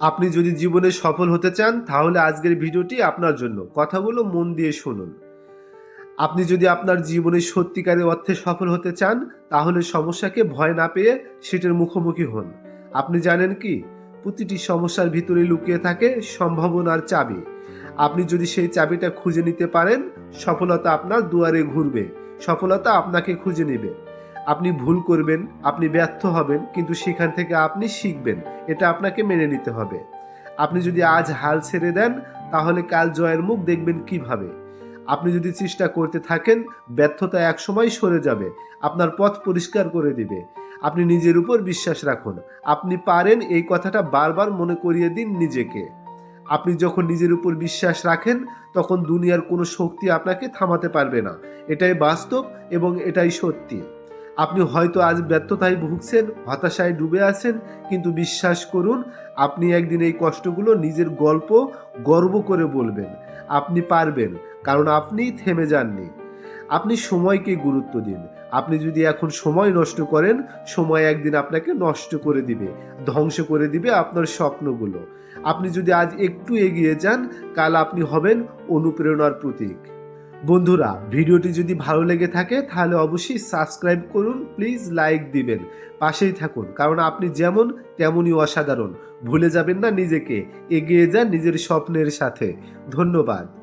আপনি যদি জীবনে সফল হতে চান, তাহলে আজকের ভিডিওটি আপনার জন্য। কথাগুলো মন দিয়ে শুনুন। আপনি যদি আপনার জীবনে সত্যিকারের অর্থে সফল হতে চান, তাহলে সমস্যাকে ভয় না পেয়ে সেটার মুখোমুখি হন। আপনি জানেন কি? প্রতিটি সমস্যার ভিতরে লুকিয়ে থাকে সম্ভাবনার চাবি। আপনি যদি সেই চাবিটা খুঁজে নিতে পারেন, সফলতা আপনার দুয়ারে ঘুরবে। সফলতা আপনাকে খুঁজে নেবে। আপনি ভুল করবেন, আপনি ব্যর্থ হবেন, কিন্তু সেখান থেকে আপনি শিখবেন। এটা আপনাকে মেনে নিতে হবে। আপনি যদি আজ হাল ছেড়ে দেন, তাহলে কাল জয়ের মুখ দেখবেন কীভাবে? আপনি যদি চেষ্টা করতে থাকেন, ব্যর্থতা একসময় সরে যাবে, আপনার পথ পরিষ্কার করে দিবে। আপনি নিজের উপর বিশ্বাস রাখুন। আপনি পারেন এই কথাটা বারবার মনে করিয়ে দিন নিজেকে। আপনি যখন নিজের উপর বিশ্বাস রাখেন, তখন দুনিয়ার কোনো শক্তি আপনাকে থামাতে পারবে না। এটাই বাস্তব এবং এটাই সত্যি। আপনি হয়তো আজ ব্যর্থতায় ভুগছেন, হতাশায় ডুবে আছেন, কিন্তু বিশ্বাস করুন, আপনি একদিন এই কষ্টগুলো নিজের গল্প গর্ব করে বলবেন। আপনি পারবেন, কারণ আপনি থেমে যাননি। আপনি সময়কে গুরুত্ব দিন। আপনি যদি এখন সময় নষ্ট করেন, সময় একদিন আপনাকে নষ্ট করে দিবে, ধ্বংস করে দিবে আপনার স্বপ্নগুলো। আপনি যদি আজ একটু এগিয়ে যান, কাল আপনি হবেন অনুপ্রেরণার প্রতীক। বন্ধুরা, ভিডিওটি যদি ভালো লেগে থাকে, তাহলে অবশ্যই সাবস্ক্রাইব করুন, প্লিজ লাইক দিবেন, পাশেই থাকুন, কারণ আপনি যেমন তেমনই অসাধারণ, ভুলে যাবেন না নিজেকে, এগিয়ে যান নিজের স্বপ্নের সাথে, ধন্যবাদ।